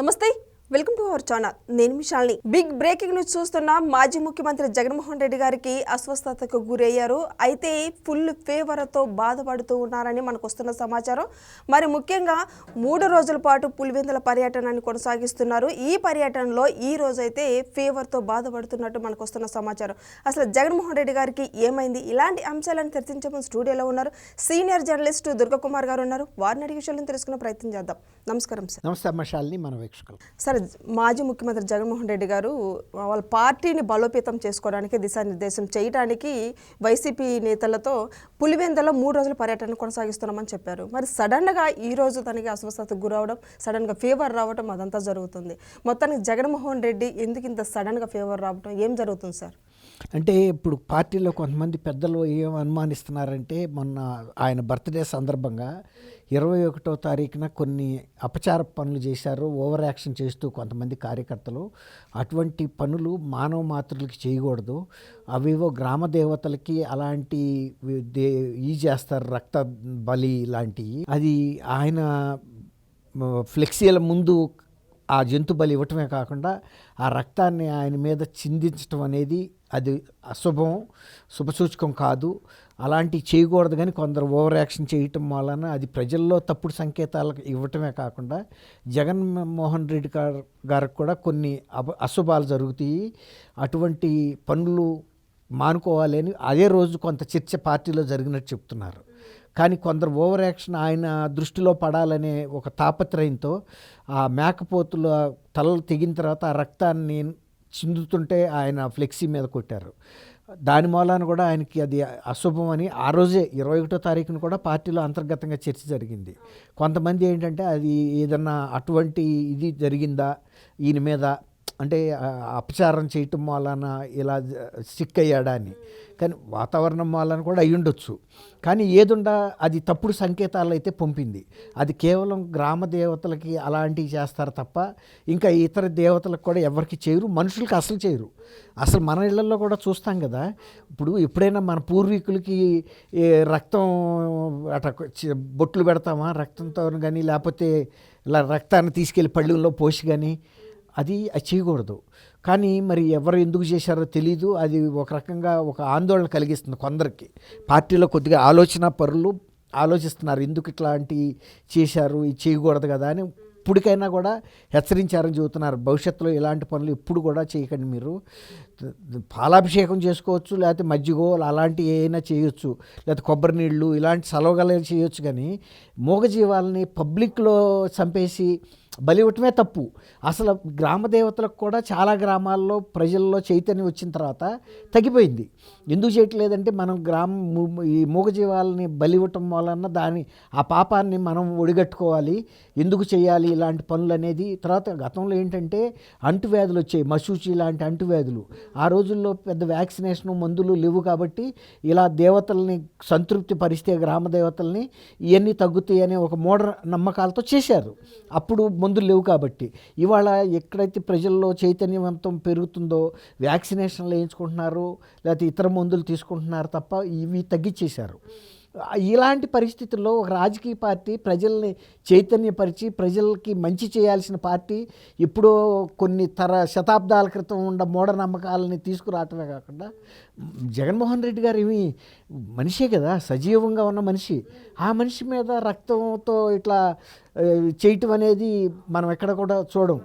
నమస్తే. Welcome to our channel. నేను మిషాల్ని బిగ్ బ్రేకింగ్ న్యూస్ చూస్తున్న మాజీ ముఖ్యమంత్రి జగన్మోహన్ రెడ్డి గారికి అస్వస్థతకు గురయ్యారు. అయితే ఫుల్ ఫీవర్తో బాధపడుతూ ఉన్నారని మనకు వస్తున్న సమాచారం. మరి ముఖ్యంగా మూడు రోజుల పాటు పులివెందుల పర్యటనని కొనసాగిస్తున్నారు. ఈ పర్యటనలో ఈ రోజైతే ఫీవర్తో బాధపడుతున్నట్టు మనకు వస్తున్న సమాచారం. అసలు జగన్మోహన్ రెడ్డి గారికి ఏమైంది? ఇలాంటి అంశాలను చర్చించే ముందు స్టూడియోలో ఉన్నారు సీనియర్ జర్నలిస్ట్ దుర్గకుమార్ గారు ఉన్నారు. వారిని అడిగే విషయాలను తెలుసుకునే ప్రయత్నం చేద్దాం. నమస్కారం సార్. నమస్తే మన వీక్షకులు. సరే మాజీ ముఖ్యమంత్రి జగన్మోహన్ రెడ్డి గారు వాళ్ళ పార్టీని బలోపేతం చేసుకోవడానికి దిశానిర్దేశం చేయడానికి వైసీపీ నేతలతో పులివెందులో మూడు రోజుల పర్యటన కొనసాగిస్తున్నామని చెప్పారు. మరి సడన్గా ఈ రోజు తనకి అస్వస్థతకు గురవడం సడన్గా ఫీవర్ రావడం అదంతా జరుగుతుంది. మొత్తానికి జగన్మోహన్ రెడ్డి ఎందుకు ఇంత సడన్గా ఫీవర్ రావడం ఏం జరుగుతుంది సార్? అంటే ఇప్పుడు పార్టీలో కొంతమంది పెద్దలు ఏం అనుమానిస్తున్నారంటే మొన్న ఆయన బర్త్డే సందర్భంగా ఇరవై ఒకటో తారీఖున కొన్ని అపచార పనులు చేశారు ఓవర్ యాక్షన్ చేస్తూ కొంతమంది కార్యకర్తలు. అటువంటి పనులు మానవ మాతృలకి చేయకూడదు. అవేవో గ్రామ దేవతలకి అలాంటి దే ఈ చేస్తారు రక్త బలి లాంటివి. అది ఆయన ఫ్లెక్సీల ముందు ఆ జంతు బలి ఇవ్వటమే కాకుండా ఆ రక్తాన్ని ఆయన మీద చిందించటం అనేది అది అశుభం శుభసూచకం కాదు. అలాంటివి చేయకూడదు కానీ కొందరు ఓవర్ యాక్షన్ చేయటం వలన అది ప్రజల్లో తప్పుడు సంకేతాలకు ఇవ్వటమే కాకుండా జగన్ మోహన్ రెడ్డి గారు గారికి కూడా కొన్ని అప అశుభాలు జరుగుతాయి. అటువంటి పనులు మానుకోవాలి అని అదే రోజు కొంత చర్చ పార్టీలో జరిగినట్టు చెప్తున్నారు. కానీ కొందరు ఓవర్ యాక్షన్ ఆయన దృష్టిలో పడాలనే ఒక తాపత్రయంతో ఆ మేకపోతుల తలలు తెగిన తర్వాత ఆ రక్తాన్ని చిందుతుంటే ఆయన ఫ్లెక్సీ మీద కొట్టారు. దాని మూలాన కూడా ఆయనకి అది అశుభం అని ఆ రోజే ఇరవై ఒకటో తారీఖున కూడా పార్టీలో అంతర్గతంగా చర్చ జరిగింది. కొంతమంది ఏంటంటే అది ఏదన్నా అటువంటి ఇది జరిగిందా? ఈయన మీద అంటే అపచారం చేయటం వలన ఇలా సిక్ అయ్యాడా అని. కానీ వాతావరణం వలన కూడా అయి ఉండొచ్చు. కానీ ఏదుండా అది తప్పుడు సంకేతాలు అయితే పంపింది. అది కేవలం గ్రామ దేవతలకి అలాంటివి చేస్తారు తప్ప ఇంకా ఇతర దేవతలకు కూడా ఎవరికి చేయరు మనుషులకి అసలు చేయరు. అసలు మన ఇళ్ళలో కూడా చూస్తాం కదా. ఇప్పుడు ఎప్పుడైనా మన పూర్వీకులకి రక్తం అట బొట్లు పెడతామా? రక్తంతో కానీ లేకపోతే ఇలా రక్తాన్ని తీసుకెళ్ళి పళ్ళుల్లో పోసి కానీ అది చేయకూడదు కానీ మరి ఎవరు ఎందుకు చేశారో తెలీదు. అది ఒక రకంగా ఒక ఆందోళన కలిగిస్తుంది కొందరికి. పార్టీలో కొద్దిగా ఆలోచన పరులు ఆలోచిస్తున్నారు. ఎందుకు ఇట్లాంటి చేశారు? ఇది చేయకూడదు కదా అని ఇప్పటికైనా కూడా హెచ్చరించారని చెబుతున్నారు. భవిష్యత్తులో ఇలాంటి పనులు ఎప్పుడు కూడా చేయకండి మీరు. పాలాభిషేకం చేసుకోవచ్చు లేకపోతే మజ్జిగో అలాంటివి ఏమైనా చేయొచ్చు లేకపోతే కొబ్బరి నీళ్ళు ఇలాంటి సలవగల చేయొచ్చు కానీ మూగజీవాలని పబ్లిక్లో చంపేసి బలి ఇవ్వటమే తప్పు. అసలు గ్రామ దేవతలకు కూడా చాలా గ్రామాల్లో ప్రజల్లో చైతన్యం వచ్చిన తర్వాత తగ్గిపోయింది. ఎందుకు చేయట్లేదంటే మనం గ్రామ ఈ మూగజీవాలని బలి ఇవ్వటం వలన దాని ఆ పాపాన్ని మనం ఒడిగట్టుకోవాలి. ఎందుకు చేయాలి ఇలాంటి పనులు అనేది. తర్వాత గతంలో ఏంటంటే అంటువ్యాధులు వచ్చాయి. మసూచి లాంటి అంటువ్యాధులు. ఆ రోజుల్లో పెద్ద వ్యాక్సినేషన్ మందులు లేవు కాబట్టి ఇలా దేవతల్ని సంతృప్తి పరిస్తే గ్రామ దేవతల్ని ఇవన్నీ తగ్గుతాయి అనే ఒక మూఢ నమ్మకాలతో చేశారు. అప్పుడు మందులు లేవు కాబట్టి. ఇవాళ ఎక్కడైతే ప్రజల్లో చైతన్యవంతం పెరుగుతుందో వ్యాక్సినేషన్లు వేయించుకుంటున్నారు లేకపోతే ఇతర మందులు తీసుకుంటున్నారు తప్ప ఇవి తగ్గించేశారు ఇలాంటి పరిస్థితుల్లో ఒక రాజకీయ పార్టీ ప్రజల్ని చైతన్యపరిచి ప్రజలకి మంచి చేయాల్సిన పార్టీ ఎప్పుడో కొన్ని తర శతాబ్దాల క్రితం ఉన్న మూఢనమ్మకాలని తీసుకురావటమే కాకుండా జగన్మోహన్ రెడ్డి గారు ఏమి మనిషే కదా సజీవంగా ఉన్న మనిషి. ఆ మనిషి మీద రక్తంతో ఇట్లా చేయటం అనేది మనం ఎక్కడ కూడా చూడం.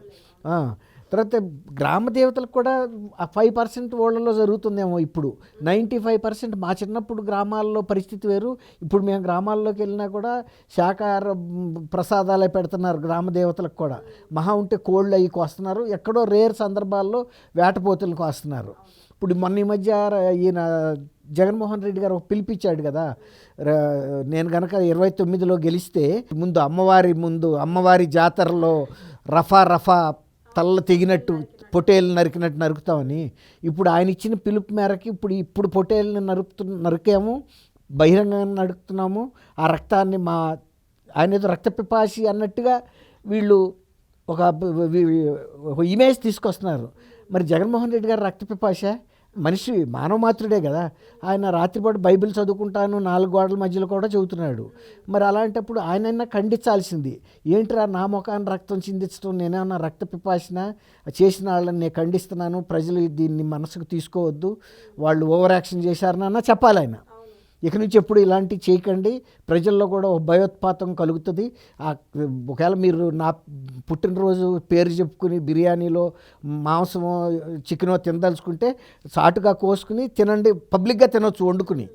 తర్వాత గ్రామ దేవతలకు కూడా ఫైవ్ పర్సెంట్ ఓళ్ళలో జరుగుతుందేమో ఇప్పుడు. నైంటీ ఫైవ్ పర్సెంట్ మా చిన్నప్పుడు గ్రామాల్లో పరిస్థితి వేరు. ఇప్పుడు మేము గ్రామాల్లోకి వెళ్ళినా కూడా శాకాహార ప్రసాదాలే పెడుతున్నారు గ్రామ దేవతలకు కూడా. మహా ఉంటే కోళ్ళు అవి కోస్తున్నారు. ఎక్కడో రేర్ సందర్భాల్లో వేటపోతులు కోస్తున్నారు. ఇప్పుడు మొన్న ఈ మధ్య ఈయన జగన్మోహన్ రెడ్డి గారు ఒక పిలిపించాడు కదా. నేను కనుక ఇరవై తొమ్మిదిలో గెలిస్తే ముందు అమ్మవారి ముందు అమ్మవారి జాతరలో రఫా రఫా తల్ల తెగినట్టు పొటేలు నరికినట్టు నరుకుతామని. ఇప్పుడు ఆయన ఇచ్చిన పిలుపు మేరకు ఇప్పుడు ఇప్పుడు పొటేల్ని నరుకుతు నరికాము బహిరంగంగా నడుపుతున్నాము. ఆ రక్తాన్ని మా ఆయన ఏదో రక్త పిపాసి అన్నట్టుగా వీళ్ళు ఒక ఇమేజ్ తీసుకొస్తున్నారు. మరి జగన్మోహన్ రెడ్డి గారు రక్త పిపాస మనిషి మానవ మాత్రుడే కదా. ఆయన రాత్రిపాటు బైబిల్ చదువుకుంటాను నాలుగు గోడల మధ్యలో కూడా చదువుతున్నాడు. మరి అలాంటప్పుడు ఆయనైనా ఖండించాల్సింది ఏంట్రా నా ముఖాన్ని రక్తం చిందించడం నేనేమన్నా రక్త పిపాసిన చేసిన వాళ్ళని నేను ఖండిస్తున్నాను ప్రజలు దీన్ని మనసుకు తీసుకోవద్దు వాళ్ళు ఓవర్ యాక్షన్ చేశారనన్నా చెప్పాలి ఆయన. ఇక నుంచి ఎప్పుడు ఇలాంటివి చేయకండి. ప్రజల్లో కూడా భయోత్పాతం కలుగుతుంది. ఒకవేళ మీరు నా పుట్టినరోజు పేరు చెప్పుకుని బిర్యానీలో మాంసమో చికెనో తినదలుచుకుంటే సాటుగా కోసుకుని తినండి. పబ్లిక్గా తినొచ్చు వండుకుని.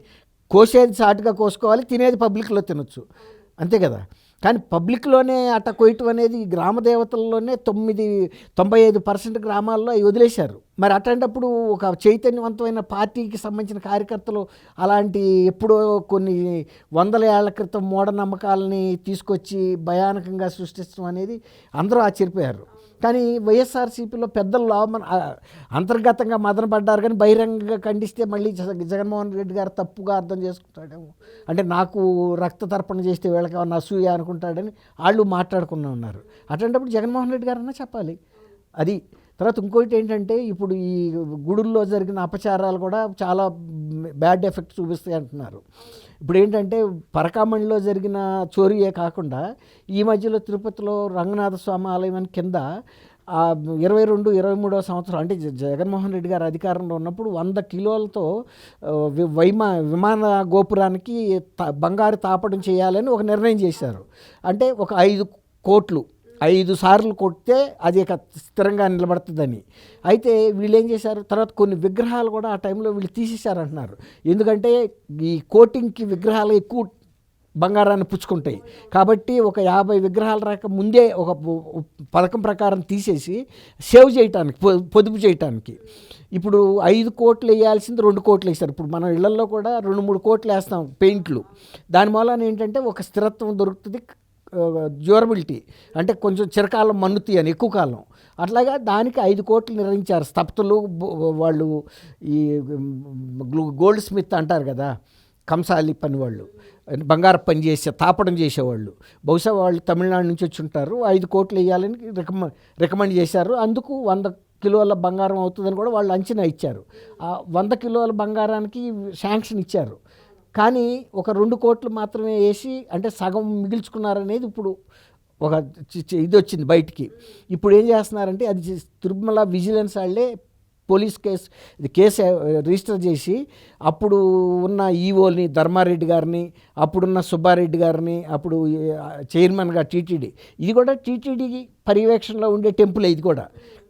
కోసేది సాటుగా కోసుకోవాలి తినేది పబ్లిక్లో తినొచ్చు. అంతే కదా? కానీ పబ్లిక్లోనే అట్ట కొయ్యటం అనేది గ్రామ దేవతల్లోనే తొమ్మిది తొంభై ఐదు పర్సెంట్ గ్రామాల్లో అవి వదిలేశారు. మరి అట్లాంటప్పుడు ఒక చైతన్యవంతమైన పార్టీకి సంబంధించిన కార్యకర్తలు అలాంటి ఎప్పుడో కొన్ని వందల ఏళ్ళ క్రితం మూఢనమ్మకాలని తీసుకొచ్చి భయానకంగా సృష్టించడం అనేది అందరూ ఆశ్చర్యపోయారు. కానీ వైఎస్ఆర్సీపీలో పెద్దలు లాభం అంతర్గతంగా మదన పడ్డారు కానీ బహిరంగంగా ఖండిస్తే మళ్ళీ జగన్మోహన్ రెడ్డి గారు తప్పుగా అర్థం చేసుకుంటాడేమో. అంటే నాకు రక్త తర్పణ చేస్తే వీళ్ళకి ఏమన్నా అసూయ అనుకుంటాడని వాళ్ళు మాట్లాడుకున్నా ఉన్నారు. అట్లాంటప్పుడు జగన్మోహన్ రెడ్డి గారన్నా చెప్పాలి. అది తర్వాత ఇంకోటి ఏంటంటే ఇప్పుడు ఈ గుడుల్లో జరిగిన అపచారాలు కూడా చాలా బ్యాడ్ ఎఫెక్ట్ చూపిస్తాయి అంటున్నారు. ఇప్పుడు ఏంటంటే పరకామణిలో జరిగిన చోరీయే కాకుండా ఈ మధ్యలో తిరుపతిలో రంగనాథ స్వామి ఆలయం అని కింద ఇరవై రెండు ఇరవై మూడో సంవత్సరం అంటే జగన్మోహన్ రెడ్డి గారు అధికారంలో ఉన్నప్పుడు వంద కిలోలతో వైమా విమాన గోపురానికి బంగారు తాపడం చేయాలని ఒక నిర్ణయం చేశారు. అంటే ఒక ఐదు కోట్లు ఐదు సార్లు కొడితే అది ఇక స్థిరంగా నిలబడుతుందని. అయితే వీళ్ళు ఏం చేశారు? తర్వాత కొన్ని విగ్రహాలు కూడా ఆ టైంలో వీళ్ళు తీసేశారంటున్నారు. ఎందుకంటే ఈ కోటింగ్కి విగ్రహాలు ఎక్కువ బంగారాన్ని పుచ్చుకుంటాయి. కాబట్టి ఒక యాభై విగ్రహాలు రాక ముందే ఒక పథకం ప్రకారం తీసేసి సేవ్ చేయటానికి పొ- పొదుపు చేయటానికి. ఇప్పుడు ఐదు కోట్లు వేయాల్సింది రెండు కోట్లు వేస్తారు. ఇప్పుడు మన ఇళ్ళలో కూడా రెండు మూడు కోట్లు వేస్తాం పెయింట్లు. దాని మూలన ఏంటంటే ఒక స్థిరత్వం దొరుకుతుంది. డ్యూరబిలిటీ అంటే కొంచెం చిరకాలం మన్నుతాయి అని ఎక్కువ కాలం. అట్లాగా దానికి ఐదు కోట్లు నిర్ణయించారు స్తప్తులు వాళ్ళు ఈ గోల్డ్ స్మిత్ అంటారు కదా కంసాలి పని వాళ్ళు బంగారు పని చేసే తాపడం చేసేవాళ్ళు. బహుశా వాళ్ళు తమిళనాడు నుంచి వచ్చి ఉంటారు ఐదు కోట్లు వేయాలని రికమెండ్ రికమెండ్ చేశారు. అందుకు వంద కిలోల బంగారం అవుతుందని కూడా వాళ్ళు అంచనా ఇచ్చారు. ఆ వంద కిలోల బంగారానికి శాంక్షన్ ఇచ్చారు. కానీ ఒక రెండు కోట్లు మాత్రమే వేసి అంటే సగం మిగిల్చుకున్నారనేది ఇప్పుడు ఒక చి- ఇది వచ్చింది బయటికి. ఇప్పుడు ఏం చేస్తున్నారంటే అది తిరుమల విజిలెన్స్ వాళ్ళే పోలీస్ కేసు కేసు రిజిస్టర్ చేసి అప్పుడు ఉన్న ఈఓని ధర్మారెడ్డి గారిని అప్పుడున్న సుబ్బారెడ్డి గారిని అప్పుడు చైర్మన్గా టీటీడీ ఇది కూడా టీటీడీ పర్యవేక్షణలో ఉండే టెంపుల్ ఇది కూడా.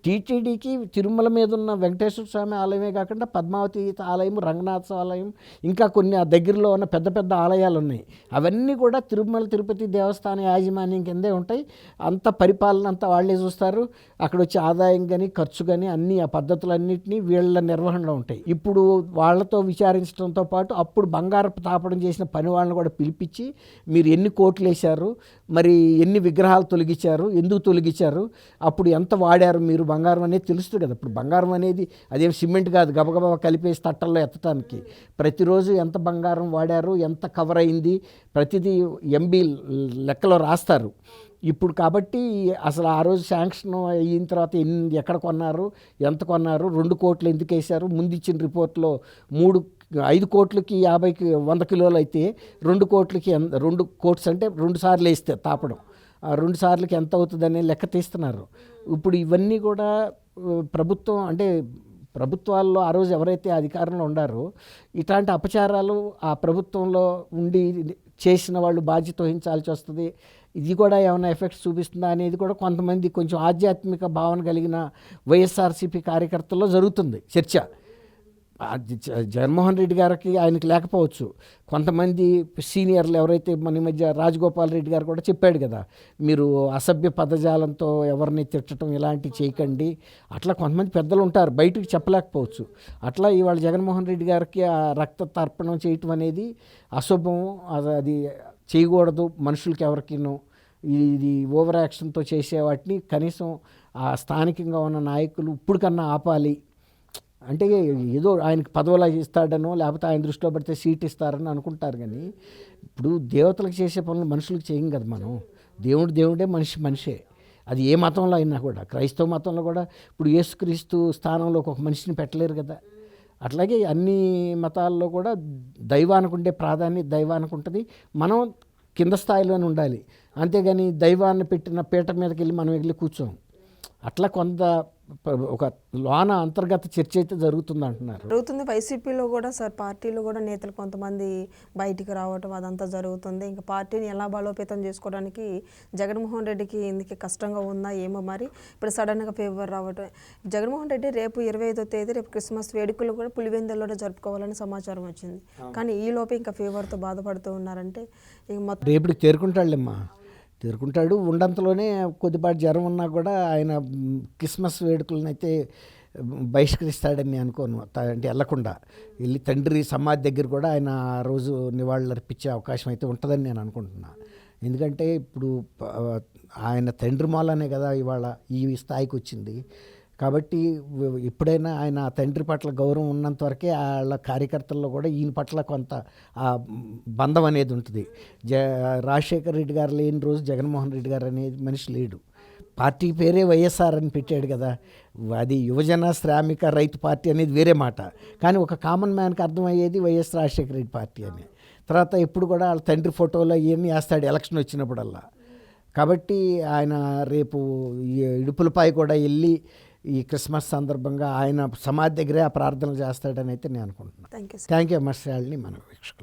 టీటీడీకి తిరుమల మీద ఉన్న వెంకటేశ్వర స్వామి ఆలయమే కాకుండా పద్మావతి ఆలయం రంగనాథ ఆలయం ఇంకా కొన్ని ఆ దగ్గరలో ఉన్న పెద్ద పెద్ద ఆలయాలు ఉన్నాయి. అవన్నీ కూడా తిరుమల తిరుపతి దేవస్థాన యాజమాన్యం కిందే ఉంటాయి. అంత పరిపాలన అంతా వాళ్ళే చూస్తారు. అక్కడ వచ్చే ఆదాయం కానీ ఖర్చు కానీ అన్ని ఆ పద్ధతులన్నింటినీ వీళ్ళ నిర్వహణలో ఉంటాయి. ఇప్పుడు వాళ్ళతో విచారించడంతో పాటు అప్పుడు బంగారపు తాపడం చేసిన పని వాళ్ళని కూడా పిలిపించి మీరు ఎన్ని కోట్లు వేశారు మరి ఎన్ని విగ్రహాలు తొలగించారు ఎందుకు తొలగించారు అప్పుడు ఎంత వాడారు మీరు బంగారం అనేది తెలుస్తుంది కదా. ఇప్పుడు బంగారం అనేది అదేం సిమెంట్ కాదు. గబగబా కలిపేసి తట్టల్లో ఎత్తడానికి ప్రతిరోజు ఎంత బంగారం వాడారు ఎంత కవర్ అయింది ప్రతిదీ ఎంబీ లెక్కలో రాస్తారు. ఇప్పుడు కాబట్టి అసలు ఆ రోజు శాంక్షన్ అయిన తర్వాత ఎన్ని ఎక్కడ కొన్నారు ఎంత కొన్నారు రెండు కోట్లు ఎందుకు వేశారు ముందు ఇచ్చిన రిపోర్ట్లో మూడు ఐదు కోట్లకి యాభైకి వంద కిలోలు అయితే రెండు కోట్లకి రెండు కోట్స్ అంటే రెండు సార్లు వేస్తే తాపడం. రెండు సార్లకి ఎంత అవుతుందనే లెక్క తీస్తున్నారు. ఇప్పుడు ఇవన్నీ కూడా ప్రభుత్వం అంటే ప్రభుత్వాల్లో ఆ రోజు ఎవరైతే అధికారంలో ఉండారో ఇట్లాంటి అపచారాలు ఆ ప్రభుత్వంలో ఉండి చేసిన వాళ్ళు బాధ్యత వహించాల్సి వస్తుంది. ఇది కూడా ఏమైనా ఎఫెక్ట్స్ చూపిస్తుందా అనేది కూడా కొంతమంది కొంచెం ఆధ్యాత్మిక భావన కలిగిన వైఎస్ఆర్సీపీ కార్యకర్తల్లో జరుగుతుంది చర్చ. జగన్మోహన్ రెడ్డి గారికి ఆయనకి లేకపోవచ్చు. కొంతమంది సీనియర్లు ఎవరైతే మన ఈ మధ్య రాజగోపాల్ రెడ్డి గారు కూడా చెప్పాడు కదా మీరు అసభ్య పదజాలంతో ఎవరిని తిట్టడం ఇలాంటివి చేయకండి. అట్లా కొంతమంది పెద్దలు ఉంటారు బయటకు చెప్పలేకపోవచ్చు. అట్లా ఇవాళ జగన్మోహన్ రెడ్డి గారికి ఆ రక్త తర్పణం చేయటం అనేది అశుభం. అది అది చేయకూడదు. మనుషులకి ఎవరికినో ఇది ఓవర్ యాక్షన్తో చేసే వాటిని కనీసం ఆ స్థానికంగా ఉన్న నాయకులు ఇప్పుడు కన్నా ఆపాలి. అంటే ఏదో ఆయనకి పదవులు ఇస్తాడనో లేకపోతే ఆయన దృష్టిలో పడితే సీట్ ఇస్తారని అనుకుంటారు కానీ ఇప్పుడు దేవతలకు చేసే పనులు మనుషులకు చేయం కదా మనం. దేవుడు దేవుడే మనిషి మనిషే. అది ఏ మతంలో అయినా కూడా క్రైస్తవ మతంలో కూడా ఇప్పుడు యేసుక్రీస్తు స్థానంలో ఒక మనిషిని పెట్టలేరు కదా. అట్లాగే అన్ని మతాల్లో కూడా దైవానికి ఉండే ప్రాధాన్యత దైవానికి ఉంటుంది. మనం కింద స్థాయిలోనే ఉండాలి. అంతేగాని దైవాన్ని పెట్టిన పీట మీదకి వెళ్ళి మనం వెళ్ళి కూర్చోం. అట్లా కొంత ఒక లోన అంతర్గత చర్చ అయితే జరుగుతుంది అంటున్నారు జరుగుతుంది. వైసీపీలో కూడా సార్ పార్టీలో కూడా నేతలు కొంతమంది బయటికి రావటం అదంతా జరుగుతుంది. ఇంకా పార్టీని ఎలా బలోపేతం చేసుకోవడానికి జగన్మోహన్ రెడ్డికి ఇందుకు కష్టంగా ఉందా ఏమో మరి. ఇప్పుడు సడన్గా ఫేవర్ రావటం. జగన్మోహన్ రెడ్డి రేపు ఇరవై ఐదో తేదీ రేపు క్రిస్మస్ వేడుకలు కూడా పులివెందుల్లోనే జరుపుకోవాలని సమాచారం వచ్చింది. కానీ ఈ లోపే ఇంకా ఫీవర్తో బాధపడుతూ ఉన్నారంటే ఇక మొత్తం రేపుడికి తేరుకుంటాడులేమ్మా తీరుకుంటాడు. ఉండంతలోనే కొద్దిపాటి జ్వరం ఉన్నా కూడా ఆయన క్రిస్మస్ వేడుకలను అయితే బహిష్కరిస్తాడని నేను అనుకోను. త- అంటే వెళ్ళకుండా వెళ్ళి తండ్రి సమాధి దగ్గర కూడా ఆయన ఆ రోజు నివాళులు అర్పించే అవకాశం అయితే ఉంటుందని నేను అనుకుంటున్నా. ఎందుకంటే ఇప్పుడు ఆయన తండ్రి మూలనే కదా ఇవాళ ఈ స్థాయికి వచ్చింది. కాబట్టి ఎప్పుడైనా ఆయన తండ్రి పట్ల గౌరవం ఉన్నంత వరకే వాళ్ళ కార్యకర్తల్లో కూడా ఈయన పట్ల కొంత ఆ బంధం అనేది ఉంటుంది. జ రాజశేఖర్ రెడ్డి గారు లేని రోజు జగన్మోహన్ రెడ్డి గారు అనేది మనిషి లేడు. పార్టీ పేరే వైఎస్ఆర్ అని పెట్టాడు కదా. అది యువజన శ్రామిక రైతు పార్టీ అనేది వేరే మాట. కానీ ఒక కామన్ మ్యాన్కి అర్థమయ్యేది వైఎస్ రాజశేఖర రెడ్డి పార్టీ అని. తర్వాత ఎప్పుడు కూడా వాళ్ళ తండ్రి ఫోటోలో ఏమి వేస్తాడు ఎలక్షన్ వచ్చినప్పుడల్లా. కాబట్టి ఆయన రేపు ఇడుపులపై కూడా వెళ్ళి ఈ క్రిస్మస్ సందర్భంగా ఆయన సమాధి దగ్గరే ఆ ప్రార్థనలు చేస్తాడని అయితే నేను అనుకుంటున్నాను. థ్యాంక్ యూ థ్యాంక్ యూ మర్షాల్ని మన వీక్షకులు.